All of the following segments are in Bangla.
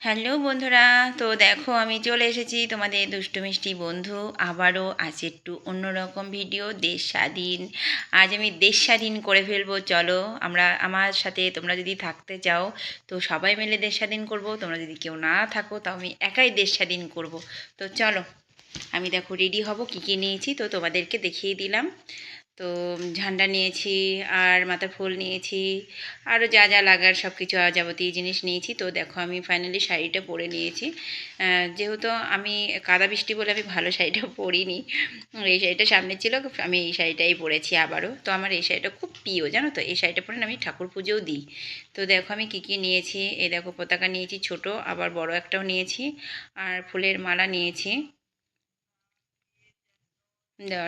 হ্যালো বন্ধুরা, তো দেখো আমি চলে এসেছি তোমাদের দুষ্টু মিষ্টি বন্ধু। আবারও আজ একটু অন্যরকম ভিডিও দেশ স্বাধীন। আজ আমি দেশ স্বাধীন করে ফেলব, চলো। আমরা, আমার সাথে তোমরা যদি থাকতে চাও, তো সবাই মিলে দেশ স্বাধীন করব। তোমরা যদি কেউ না থাকো, তাও আমি একাই দেশ স্বাধীন করব। তো চলো, আমি দেখো রেডি হব, কী কী নিয়েছি, তো তোমাদেরকে দেখিয়ে দিলাম। তো ঝান্ডা নিয়েছি, আর মাথা ফুল নিয়েছি, আরও যা যা লাগার সব কিছু যাবতীয় জিনিস নিয়েছি। তো দেখো আমি ফাইনালি শাড়িটা পরে নিয়েছি। যেহেতু আমি কাদা বৃষ্টি বলে আমি ভালো শাড়িটা পরিনি, এই শাড়িটা সামনে ছিল, আমি এই শাড়িটাই পরেছি আবারও। তো আমার এই শাড়িটা খুব প্রিয়, জানো তো? এই শাড়িটা পরে আমি ঠাকুর পুজোও দিই। তো দেখো আমি কী কী নিয়েছি, এই দেখো পতাকা নিয়েছি ছোট, আবার বড় একটাও নিয়েছি, আর ফুলের মালা নিয়েছি।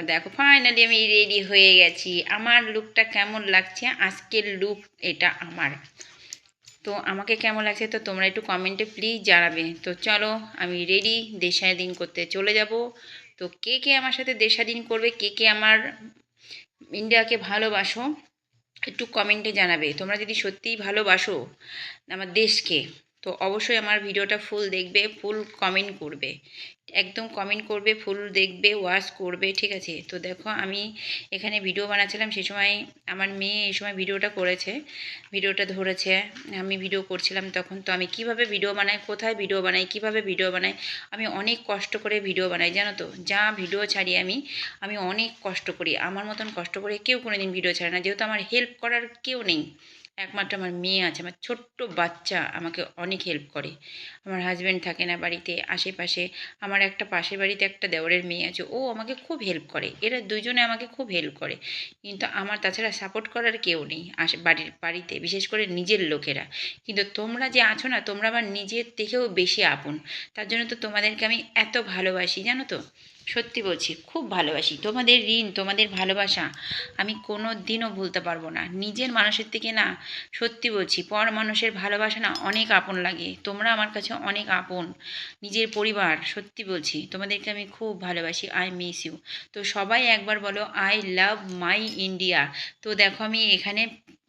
দেখো ফাইনালি আমি রেডি হয়ে গেছি। আমার লুকটা কেমন লাগছে? আজকের লুক এটা আমার। তো আমাকে কেমন লাগছে তো তোমরা একটু কমেন্টে প্লিজ জানাবে। তো চলো, আমি রেডি স্বাধীন করতে চলে যাব। তো কে কে আমার সাথে স্বাধীন করবে? কে কে আমার ইন্ডিয়াকে ভালোবাসো? একটু কমেন্টে জানাবে। তোমরা যদি সত্যিই ভালোবাসো, আমার দেশকে তো অবশ্যই আমার ভিডিওটা ফুল দেখবে, ফুল কমেন্ট করবে। একদম কমেন্ট করবে, ফুল দেখবে ওয়াচ করবে, ঠিক আছে? তো দেখো আমি এখানে ভিডিও বানাচ্ছিলাম, সে সময় আমার মেয়ে এই সময় ভিডিওটা করেছে, ভিডিওটা ধরেছে। আমি ভিডিও করছিলাম তখন, তো আমি কীভাবে ভিডিও বানাই, কোথায় ভিডিও বানাই, কীভাবে ভিডিও বানাই, আমি অনেক কষ্ট করে ভিডিও বানাই, জানো তো? যা ভিডিও ছাড়ি আমি আমি অনেক কষ্ট করি। আমার মতন কষ্ট করে কেউ কোনো দিন ভিডিও ছাড়ে না, যেহেতু আমার হেল্প করার কেউ নেই। একমাত্র আমার মেয়ে আছে, আমার ছোট্ট বাচ্চা আমাকে অনেক হেল্প করে। আমার হাজব্যান্ড থাকে না বাড়িতে, আশেপাশে আমার একটা পাশের বাড়িতে একটা দেওরের মেয়ে আছে, ও আমাকে খুব হেল্প করে। এরা দুজনে আমাকে খুব হেল্প করে। কিন্তু আমার তাছাড়া সাপোর্ট করার কেউ নেই আশে, বাড়ির, বাড়িতে, বিশেষ করে নিজের লোকেরা। কিন্তু তোমরা যে আছো না, তোমরা আমার নিজের থেকেও বেশি আপন। তার জন্য তো তোমাদেরকে আমি এত ভালোবাসি, জানো তো? সত্যি বলছি, খুব ভালোবাসি। তোমাদের ঋণ, তোমাদের ভালোবাসা আমি কোনো দিনও ভুলতে পারব না। নিজের মানুষের থেকে না, সত্যি বলছি, পর মানুষের ভালোবাসা না অনেক আপন লাগে। তোমরা আমার কাছে অনেক আপন। নিজের পরিবার, সত্যি বলছি, তোমাদেরকে আমি খুব ভালোবাসি। আই মিস ইউ তো সবাই একবার বলো আই লাভ মাই ইন্ডিয়া তো দেখো আমি এখানে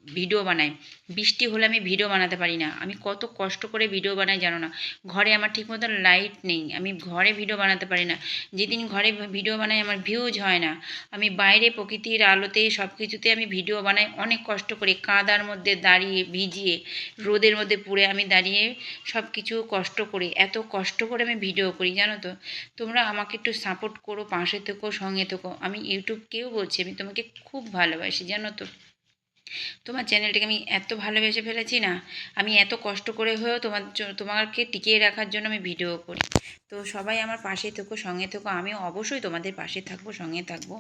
ভিডিও বানাই। বৃষ্টি হলে আমি ভিডিও বানাতে পারি না। আমি কত কষ্ট করে ভিডিও বানাই জানো না। ঘরে আমার ঠিক মতো লাইট নেই। আমি ঘরে ভিডিও বানাতে পারি না। যেদিন ঘরে ভিডিও বানাই আমার ভিউজ হয় না। আমি বাইরে প্রকৃতির আলোতে সব কিছুতে আমি ভিডিও বানাই। অনেক কষ্ট করে কাদার মধ্যে দাঁড়িয়ে, ভিজিয়ে, রোদের মধ্যে পুড়ে আমি দাঁড়িয়ে সব কিছু কষ্ট করে, এত কষ্ট করে আমি ভিডিও করি জানো তো। তোমরা আমাকে একটু সাপোর্ট করো, পাশে থেকো, সঙ্গে থেকো। আমি ইউটিউবকেও বলছি, আমি তোমাকে খুব ভালোবাসি জানো তো। তোমার চ্যানেলটাকে আমি এত ভালোবেসে ফেলেছি না, আমি এত কষ্ট করে হয়েও তোমার তোমাকে টিকিয়ে রাখার জন্য আমি ভিডিও করি। তো সবাই আমার পাশে থেকো, সঙ্গে থেকো, আমিও অবশ্যই তোমাদের পাশে থাকব, সঙ্গে থাকব।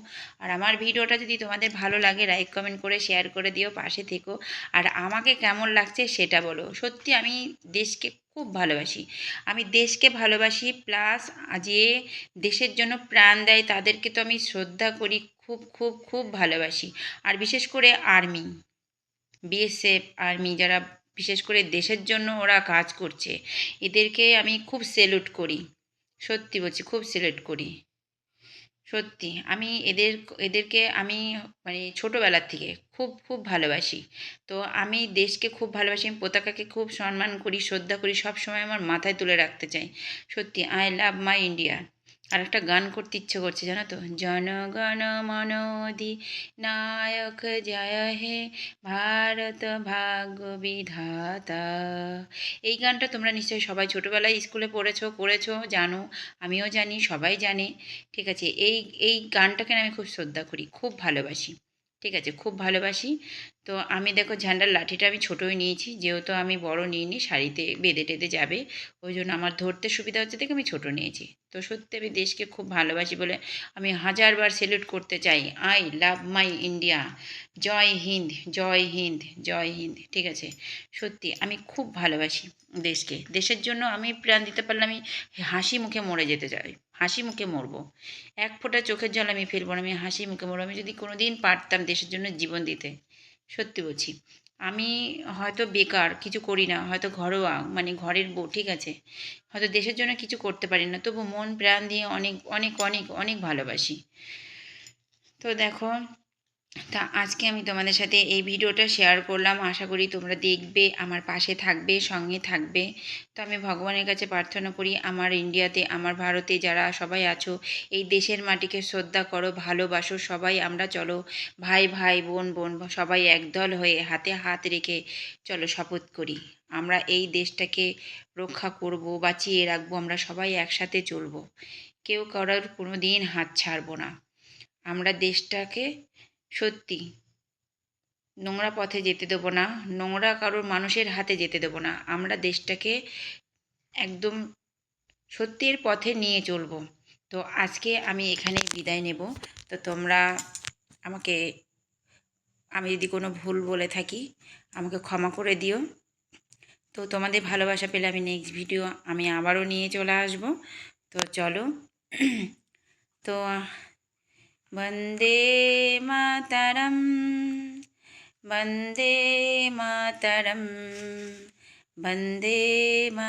আর আমার ভিডিওটা যদি তোমাদের ভালো লাগে লাইক কমেন্ট করে শেয়ার করে দিও, পাশে থেকো। আর আমাকে কেমন লাগছে সেটা বলো। সত্যি আমি দেশকে খুব ভালোবাসি। আমি দেশকে ভালোবাসি প্লাস যে দেশের জন্য প্রাণ দেয়, তাদেরকে তো আমি শ্রদ্ধা করি, খুব খুব খুব ভালোবাসি। আর বিশেষ করে আর্মি বিএসএফ আর্মি যারা বিশেষ করে দেশের জন্য ওরা কাজ করছে, এদেরকে আমি খুব সেলুট করি। সত্যি বলছি, খুব সেলুট করি। সত্যি। আমি এদের, এদেরকে আমি মানে ছোটোবেলার থেকে খুব খুব ভালোবাসি। তো আমি দেশকে খুব ভালোবাসি, আমি পতাকাকে খুব সম্মান করি, শ্রদ্ধা করি, সবসময় আমার মাথায় তুলে রাখতে চাই। সত্যি আই লাভ মাই ইন্ডিয়া আর একটা গান করতে ইচ্ছে করছে, জানো তো? জনগণ মনোধি নায়ক জয় হে, ভারত ভাগ্য বিধাতা। এই গানটা তোমরা নিশ্চয়ই সবাই ছোটোবেলায় স্কুলে পড়েছো, করেছ, জানো। আমিও জানি, সবাই জানে, ঠিক আছে? এই এই গানটাকে আমি খুব শ্রদ্ধা করি, খুব ভালোবাসি, ঠিক আছে? খুব ভালোবাসি। তো আমি দেখো ঝান্ডার লাঠিটা আমি ছোটোই নিয়েছি, যেহেতু আমি বড় নিইনি, শাড়িতে বেঁধে টেঁধে যাবে, ওই জন্য আমার ধরতে সুবিধা হচ্ছে দেখে আমি ছোটো নিয়েছি। তো সত্যি আমি দেশকে খুব ভালোবাসি বলে আমি হাজারবার সেলুট করতে চাই। আই লাভ মাই ইন্ডিয়া জয় হিন্দ জয় হিন্দ জয় হিন্দ, ঠিক আছে? সত্যি আমি খুব ভালোবাসি দেশকে। দেশের জন্য আমি প্রাণ দিতে পারলে আমি হাসি মুখে মরে যেতে চাই। হাসি মুখে মরবো। এক ফোঁটা চোখের জল আমি ফেলব না, আমি হাসি মুখে মরবো। আমি যদি কোনো দিন পারতাম দেশের জন্য জীবন দিতে। সত্যি বলছি। আমি হয়তো বেকার, কিছু করি না, হয়তো ঘরোয়া মানে ঘরের বউ, ঠিক আছে? হয়তো দেশের জন্য কিছু করতে পারি না, তবু মন প্রাণ দিয়ে অনেক অনেক অনেক অনেক ভালোবাসি। তো দেখো তা আজকে আমি তোমাদের সাথে এই ভিডিওটা শেয়ার করলাম। আশা করি তোমরা দেখবে, আমার পাশে থাকবে, সঙ্গে থাকবে। তো আমি ভগবানের কাছে প্রার্থনা করি, আমার ইন্ডিয়াতে, আমার ভারতে যারা সবাই আছো, এই দেশের মাটিকে শ্রদ্ধা করো, ভালোবাসো সবাই। আমরা চলো, ভাই ভাই, বোন বোন, সবাই একদল হয়ে হাতে হাত রেখে চলো শপথ করি। আমরা এই দেশটাকে রক্ষা করব, বাঁচিয়ে রাখব, আমরা সবাই একসাথে চলবো। কেউ কারোর কোনো দিন হাত ছাড়বো না। আমরা দেশটাকে সত্যি। নোংরা পথে যেতে দেবো না, নোংরা কারোর মানুষের হাতে যেতে দেবো না। আমরা দেশটাকে একদম সত্যির পথে নিয়ে চলবো। তো আজকে আমি এখানে বিদায় নেব। তো তোমরা আমাকে, আমি যদি কোনো ভুল বলে থাকি, আমাকে ক্ষমা করে দিও। তো তোমাদের ভালোবাসা পেলে আমি নেক্সট ভিডিও আমি আবারও নিয়ে চলে আসব। তো চলো, তো वन्दे मातरं वन्दे मातरं वन्दे मा